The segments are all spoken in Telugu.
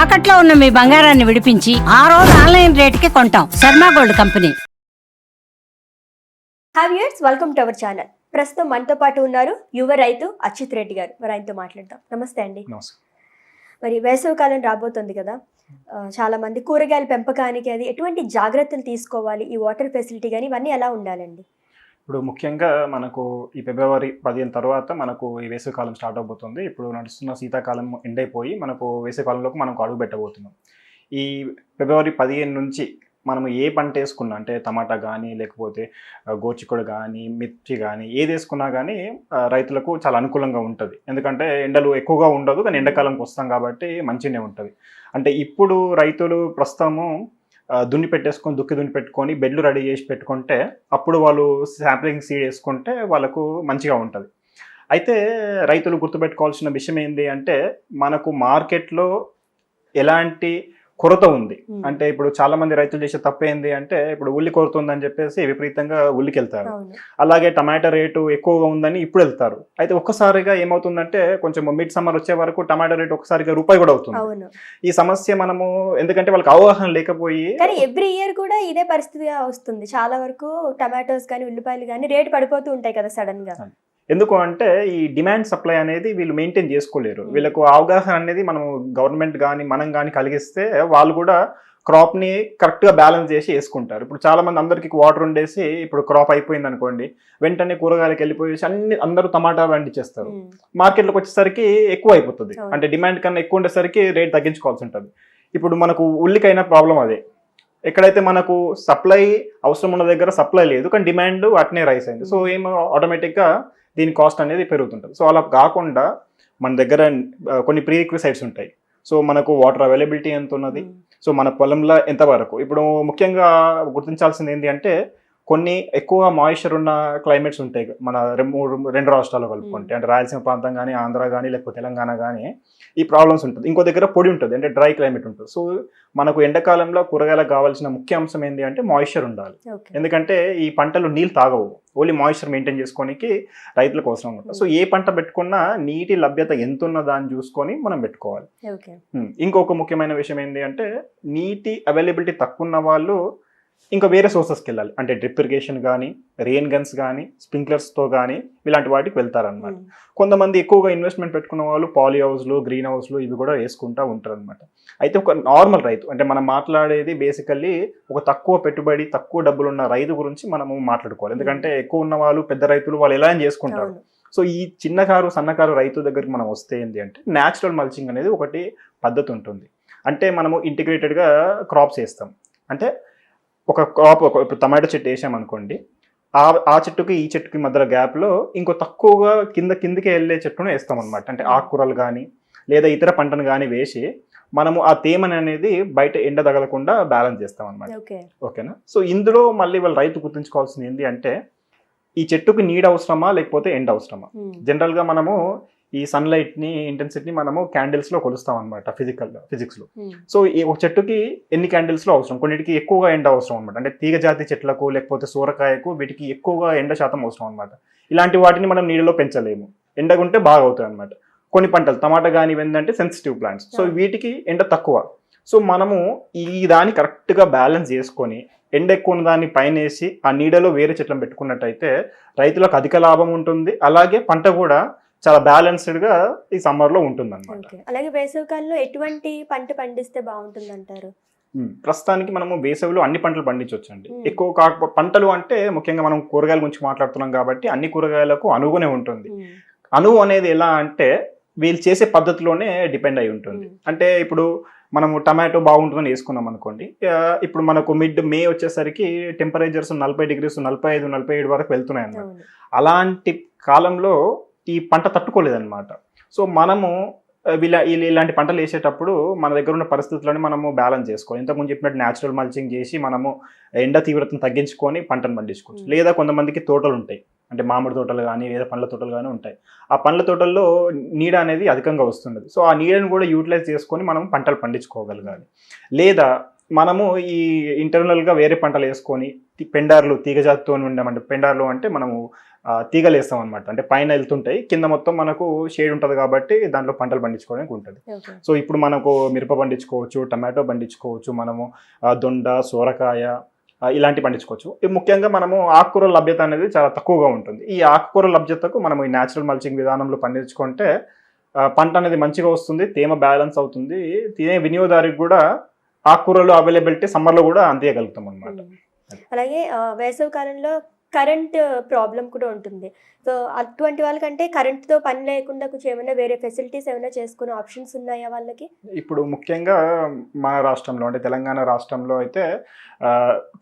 తాకట్లో ఉన్న మీ బంగారాన్ని విడిపించి ఆ రోజు ఆన్లైన్ రేటుకి కొంటాం. Sharma gold company. Have years welcome to our channel. ప్రస్తుతం మనతో పాటు ఉన్నారు యువ రైతు అచ్యుత్ రెడ్డి గారు. మరి ఆయనతో మాట్లాడదాం. నమస్తే అండి. నమస్కారం. మరి వేసవికాలం రాబోతుంది కదా. చాలా మంది కూరగాయల పెంపకానికి అది ఎటువంటి జాగ్రత్తలు తీసుకోవాలి? ఈ వాటర్ ఫెసిలిటీ కానీ ఇవన్నీ ఎలా ఉండాలండి? ఇప్పుడు ముఖ్యంగా మనకు ఈ ఫిబ్రవరి పదిహేను తర్వాత మనకు ఈ వేసవికాలం స్టార్ట్ అవబోతుంది. ఇప్పుడు నడుస్తున్న శీతాకాలం ఎండ్ అయిపోయి మనకు వేసవికాలంలోకి మనకు అడుగు పెట్టబోతున్నాం. ఈ ఫిబ్రవరి పదిహేను నుంచి మనం ఏ పంట వేసుకున్నా అంటే టమాటా కానీ లేకపోతే ఆ, గోచిక్కుడు కానీ మిర్చి కానీ ఏది వేసుకున్నా కానీ రైతులకు చాలా అనుకూలంగా ఉంటుంది. ఎందుకంటే ఎండలు ఎక్కువగా ఉండదు కానీ ఎండాకాలంకి వస్తాం కాబట్టి మంచిగానే ఉంటుంది. అంటే ఇప్పుడు రైతులు ప్రస్తుతము దున్ని పెట్టేసుకొని దుక్కి దున్ని పెట్టుకొని బెడ్లు రెడీ చేసి పెట్టుకుంటే అప్పుడు వాళ్ళు శాంప్లింగ్ సీడ్ వేసుకుంటే వాళ్ళకు మంచిగా ఉంటుంది. అయితే రైతులు గుర్తుపెట్టుకోవాల్సిన విషయం ఏంటి అంటే మనకు మార్కెట్లో ఎలాంటి కొరత ఉంది. అంటే ఇప్పుడు చాలా మంది రైతులు చేసే తప్పు ఏంది అంటే ఇప్పుడు ఉల్లి కొరత ఉందని చెప్పేసి విపరీతంగా ఉల్లికి వెళ్తారు అలాగే టమాటా రేటు ఎక్కువగా ఉందని ఇప్పుడు వెళ్తారు. అయితే ఒక్కసారిగా ఏమవుతుందంటే కొంచెం మిడ్ సమ్మర్ వచ్చే వరకు టమాటా రేటు ఒకసారిగా రూపాయి కూడా అవుతుంది. ఈ సమస్య మనము ఎందుకంటే వాళ్ళకి అవగాహన లేకపోయి కానీ ఎవ్రీ ఇయర్ కూడా ఇదే పరిస్థితిగా వస్తుంది. చాలా వరకు టమాటోస్ కానీ ఉల్లిపాయలు కానీ రేట్ పడిపోతూ ఉంటాయి కదా సడన్గా ఎందుకు అంటే ఈ డిమాండ్ సప్లై అనేది వీళ్ళు మెయింటైన్ చేసుకోలేరు. Hmm. వీళ్ళకు అవగాహన అనేది మనం గవర్నమెంట్ కానీ మనం కానీ కలిగిస్తే వాళ్ళు కూడా crop ని కరెక్ట్గా బ్యాలెన్స్ చేసి వేసుకుంటారు. ఇప్పుడు చాలా మంది అందరికి వాటర్ ఉండేసి ఇప్పుడు క్రాప్ అయిపోయింది అనుకోండి వెంటనే కూరగాయలకు వెళ్ళిపోయేసి అన్ని అందరూ టమాటా పండించేస్తారు. ఉమ్, మార్కెట్లోకి వచ్చేసరికి ఎక్కువ అయిపోతుంది. అంటే డిమాండ్ కన్నా ఎక్కువ ఉండేసరికి రేట్ తగ్గించుకోవాల్సి ఉంటుంది. ఇప్పుడు మనకు ఉల్లికైనా ప్రాబ్లం అదే. ఎక్కడైతే మనకు సప్లై అవసరం ఉన్న దగ్గర సప్లై లేదు కానీ డిమాండ్ అట్నే రైస్ అయింది. సో ఏమో ఆటోమేటిక్గా దీని కాస్ట్ అనేది పెరుగుతుంటుంది. సో అలా కాకుండా మన దగ్గర కొన్ని ప్రీ రిక్విసైట్స్ ఉంటాయి. సో మనకు వాటర్ అవైలబిలిటీ ఎంత ఉన్నది సో మన పొలంలో ఎంత వరకు? ఇప్పుడు ముఖ్యంగా గుర్తించాల్సింది ఏంటి అంటే కొన్ని ఎక్కువ మాయిశ్చర్ ఉన్న క్లైమేట్స్ ఉంటాయి. మన మూడు రెండు రాష్ట్రాలు కలుపుకుంటే. అంటే రాయలసీమ ప్రాంతం కానీ ఆంధ్ర కానీ లేకపోతే తెలంగాణ కానీ ఈ ప్రాబ్లమ్స్ ఉంటుంది. ఇంకో దగ్గర పొడి ఉంటుంది. అంటే డ్రై క్లైమేట్ ఉంటుంది. సో మనకు ఎండాకాలంలో కూరగాయలకు కావాల్సిన ముఖ్య అంశం ఏంటి అంటే మాయిశ్చర్ ఉండాలి. ఎందుకంటే ఈ పంటలు నీళ్ళు తాగవు. ఓన్లీ మాయిశ్చర్ మెయింటైన్ చేసుకోనికి రైతులకు అవసరం ఉంటుంది. సో ఏ పంట పెట్టుకున్నా నీటి లభ్యత ఎంత ఉన్నదా దాన్ని చూసుకొని మనం పెట్టుకోవాలి. ఇంకొక ముఖ్యమైన విషయం ఏంటి అంటే నీటి అవైలబిలిటీ తక్కువ ఉన్న వాళ్ళు ఇంకా వేరే సోర్సెస్కి వెళ్ళాలి. అంటే డ్రిప్ ఇరిగేషన్ కానీ రెయిన్ గన్స్ కానీ స్ప్రింక్లర్స్తో కానీ ఇలాంటి వాటికి వెళ్తారనమాట ఉమ్, కొంతమంది ఎక్కువగా ఇన్వెస్ట్మెంట్ పెట్టుకున్న వాళ్ళు పాలీ హౌస్లు గ్రీన్ హౌస్లు ఇవి కూడా వేసుకుంటూ ఉంటారు అనమాట అయితే ఒక నార్మల్ రైతు అంటే మనం మాట్లాడేది బేసికల్లీ ఒక తక్కువ పెట్టుబడి తక్కువ డబ్బులు ఉన్న రైతు గురించి మనము మాట్లాడుకోవాలి. ఎందుకంటే ఎక్కువ ఉన్న వాళ్ళు పెద్ద రైతులు వాళ్ళు ఎలా చేసుకుంటారు. సో ఈ చిన్నకారు సన్నకారు రైతు దగ్గరికి మనం వస్తే ఏంటి అంటే న్యాచురల్ మల్చింగ్ అనేది ఒకటి పద్ధతి ఉంటుంది. అంటే మనము ఇంటిగ్రేటెడ్గా క్రాప్స్ వేస్తాం. అంటే ఒక క్రాప్ ఒక ఇప్పుడు టమాటో చెట్టు వేసామనుకోండి ఆ ఆ చెట్టుకి ఈ చెట్టుకి మధ్యలో గ్యాప్లో ఇంకో తక్కువగా కింద కిందకి వెళ్ళే చెట్టును వేస్తాం అనమాట అంటే ఆకుకూరలు కానీ లేదా ఇతర పంటను కానీ వేసి మనము ఆ తేమని అనేది బయట ఎండ తగలకుండా బ్యాలెన్స్ చేస్తాం అనమాట ఓకే. ఓకేనా? సో ఇందులో మళ్ళీ వాళ్ళ రైతు గుర్తుంచుకోవాల్సింది ఏంటి అంటే ఈ చెట్టుకు నీడ అవసరమా లేకపోతే ఎండ అవసరమా? జనరల్గా మనము ఈ సన్లైట్ని ఇంటెన్సిటీని మనము క్యాండిల్స్లో కొలుస్తాం అనమాట ఫిజికల్ ఫిజిక్స్లో సో ఈ ఒక చెట్టుకి ఎన్ని క్యాండిల్స్లో అవసరం? కొన్నిటికి ఎక్కువగా ఎండ అవసరం అనమాట అంటే తీగ జాతి చెట్లకు లేకపోతే సూరకాయకు వీటికి ఎక్కువగా ఎండ శాతం అవసరం అనమాట ఇలాంటి వాటిని మనం నీళ్ళలో పెంచలేము. ఎండగుంటే బాగా అవుతాయి అనమాట కొన్ని పంటలు టమాటా కానీ ఏంటంటే సెన్సిటివ్ ప్లాంట్స్ సో. వీటికి ఎండ తక్కువ. సో మనము ఈ దాన్ని కరెక్ట్గా బ్యాలెన్స్ చేసుకొని ఎండ ఎక్కువ ఉన్న దాన్ని పైన వేసి ఆ నీడలో వేరే చెట్లను పెట్టుకున్నట్టయితే రైతులకు అధిక లాభం ఉంటుంది. అలాగే పంట కూడా చాలా బ్యాలెన్స్డ్గా ఈ సమ్మర్లో ఉంటుంది అనమాట అలాగే వేసవికాలంలో ఎటువంటి పంట పండిస్తే బాగుంటుంది అంటారు ప్రస్తుతానికి మనము వేసవిలో అన్ని పంటలు పండించవచ్చండి ఉమ్. ఎక్కువ కాక పంటలు అంటే ముఖ్యంగా మనం కూరగాయల గురించి మాట్లాడుతున్నాం కాబట్టి అన్ని కూరగాయలకు అనువునే ఉంటుంది. అనువు అనేది ఎలా అంటే వీళ్ళు చేసే పద్ధతిలోనే డిపెండ్ అయి ఉంటుంది. అంటే ఇప్పుడు మనము టమాటో బాగుంటుందని వేసుకున్నాం అనుకోండి ఇప్పుడు మనకు మిడ్ మే వచ్చేసరికి టెంపరేచర్స్ నలభై డిగ్రీస్ నలభై ఐదు నలభై ఏడు వరకు వెళ్తున్నాయి అన్నమాట అలాంటి కాలంలో ఈ పంట తట్టుకోలేదన్నమాట. సో మనము వీళ్ళ వీళ్ళు ఇలాంటి పంటలు వేసేటప్పుడు మన దగ్గర ఉన్న పరిస్థితులను మనము బ్యాలెన్స్ చేసుకోవాలి. ఇంతకుముందు చెప్పినట్టు న్యాచురల్ మల్చింగ్ చేసి మనము ఎండ తీవ్రతను తగ్గించుకొని పంటను పండించుకోవచ్చు. లేదా కొంతమందికి తోటలు ఉంటాయి. అంటే మామిడి తోటలు కానీ లేదా పండ్ల తోటలు కానీ ఉంటాయి. ఆ పండ్ల తోటల్లో నీడ అనేది అధికంగా వస్తున్నది. సో ఆ నీడను కూడా యూటిలైజ్ చేసుకొని మనం పంటలు పండించుకోగలగాలి. లేదా మనము ఈ ఇంటర్నల్గా వేరే పంటలు వేసుకొని పెండార్లు తీగజాతితో ఉండమంటే పెండార్లు అంటే మనము తీగలు వేస్తాం అనమాట అంటే పైన వెళ్తుంటాయి కింద మొత్తం మనకు షేడ్ ఉంటుంది కాబట్టి దాంట్లో పంటలు పండించుకోవడానికి ఉంటుంది. సో ఇప్పుడు మనకు మిరప పండించుకోవచ్చు టమాటో పండించుకోవచ్చు మనము దొండ సోరకాయ ఇలాంటి పండించుకోవచ్చు. ముఖ్యంగా మనము ఆకుకూరల లభ్యత అనేది చాలా తక్కువగా ఉంటుంది. ఈ ఆకుకూరల లభ్యతకు మనం ఈ న్యాచురల్ మల్చింగ్ విధానంలో పండించుకుంటే పంట అనేది మంచిగా వస్తుంది తేమ బ్యాలెన్స్ అవుతుంది తినే వినియోగదారికి కూడా ఆకుకూరలు అవైలబిలిటీ సమ్మర్లో కూడా అందియగలుగుతాం అనమాట. అలాగే వేసవి కాలంలో కరెంట్ ప్రాబ్లం కూడా ఉంటుంది. సో అటువంటి వాళ్ళకంటే కరెంట్తో పని లేకుండా కొంచెం ఏమైనా వేరే ఫెసిలిటీస్ ఏమైనా చేసుకునే ఆప్షన్స్ ఉన్నాయా వాళ్ళకి? ఇప్పుడు ముఖ్యంగా మన రాష్ట్రంలో అంటే తెలంగాణ రాష్ట్రంలో అయితే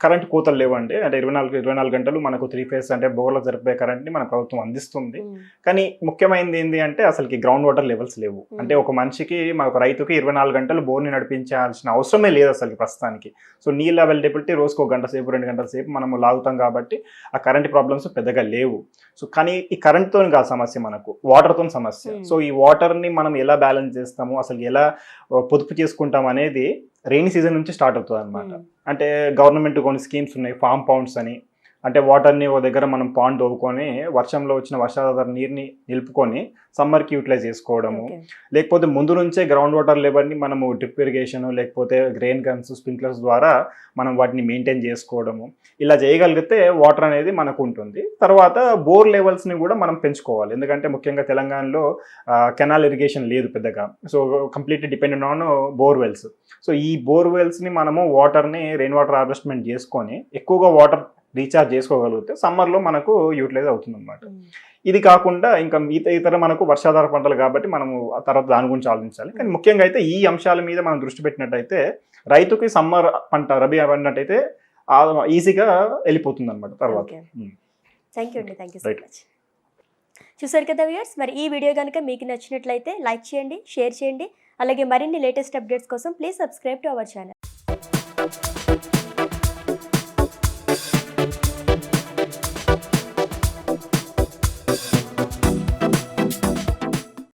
కరెంట్ కోతలు లేవండి. అంటే ఇరవై నాలుగు ఇరవై నాలుగు గంటలు మనకు త్రీ ఫేస్ అంటే బోర్లో జరిపే కరెంట్ని మన ప్రభుత్వం అందిస్తుంది. కానీ ముఖ్యమైనది ఏంటి అంటే అసలుకి గ్రౌండ్ వాటర్ లెవెల్స్ లేవు. అంటే ఒక మనిషికి ఒక రైతుకి ఇరవై నాలుగు గంటలు బోర్ని నడిపించాల్సిన అవసరమే లేదు అసలు ప్రస్తుతానికి. సో నీళ్ళ అవైలబిలిటీ రోజుకు ఒక గంట సేపు రెండు గంటల సేపు మనము లాగుతాం కాబట్టి ఆ కరెంట్ ప్రాబ్లమ్స్ పెద్దగా లేవు సో కానీ ఈ కరెంట్తో కాదు సమస్య మనకు వాటర్తో సమస్య Hmm. సో ఈ వాటర్ని మనం ఎలా బ్యాలెన్స్ చేస్తాము అసలు ఎలా ఆ, పొదుపు చేసుకుంటాం అనేది రెయినీ సీజన్ నుంచి స్టార్ట్ అవుతుంది అనమాట మ్మ్. అంటే గవర్నమెంట్ కొన్ని స్కీమ్స్ ఉన్నాయి ఫామ్ పౌండ్స్ అని అంటే వాటర్ని ఒక దగ్గర మనం పాండ్ తవ్వుకొని వర్షంలో వచ్చిన వర్షాధార నీరుని నిలుపుకొని సమ్మర్కి యూటిలైజ్ చేసుకోవడము. లేకపోతే ముందు నుంచే గ్రౌండ్ వాటర్ లెవెల్ని మనము డ్రిప్ ఇరిగేషన్ లేకపోతే గ్రెయిన్ గన్స్ స్ప్రింక్లర్స్ ద్వారా మనం వాటిని మెయింటైన్ చేసుకోవడము. ఇలా చేయగలిగితే వాటర్ అనేది మనకు ఉంటుంది. తర్వాత బోర్ లెవెల్స్ని కూడా మనం పెంచుకోవాలి. ఎందుకంటే ముఖ్యంగా తెలంగాణలో కెనాల్ ఇరిగేషన్ లేదు పెద్దగా. So complete dependent on bore wells so ఈ బోర్ వెల్స్ని మనము వాటర్ని రెయిన్ వాటర్ హార్వెస్ట్మెంట్ చేసుకొని ఎక్కువగా వాటర్ రీఛార్జ్ చేసుకోగలిగితే సమ్మర్లో మనకు యూటిలైజ్ అవుతుంది అనమాట మ్మ్. ఇది కాకుండా ఇంకా మిగతా ఇతర మనకు వర్షాధార పంటలు కాబట్టి మనము ఆ తర్వాత దాని గురించి ఆలోచించాలి. కానీ ముఖ్యంగా అయితే ఈ అంశాల మీద మనం దృష్టి పెట్టినట్టయితే రైతుకి సమ్మర్ పంట రబీ అన్నట్టయితే ఈజీగా వెళ్ళిపోతుంది అనమాట తర్వాత. థ్యాంక్ యూ అండి. Thank you so. మచ్ చూసారు కదా వ్యూయర్స్ మరి ఈ వీడియో కనుక మీకు నచ్చినట్లయితే లైక్ చేయండి షేర్ చేయండి. అలాగే మరిన్ని లేటెస్ట్ అప్డేట్స్ కోసం please subscribe to our channel.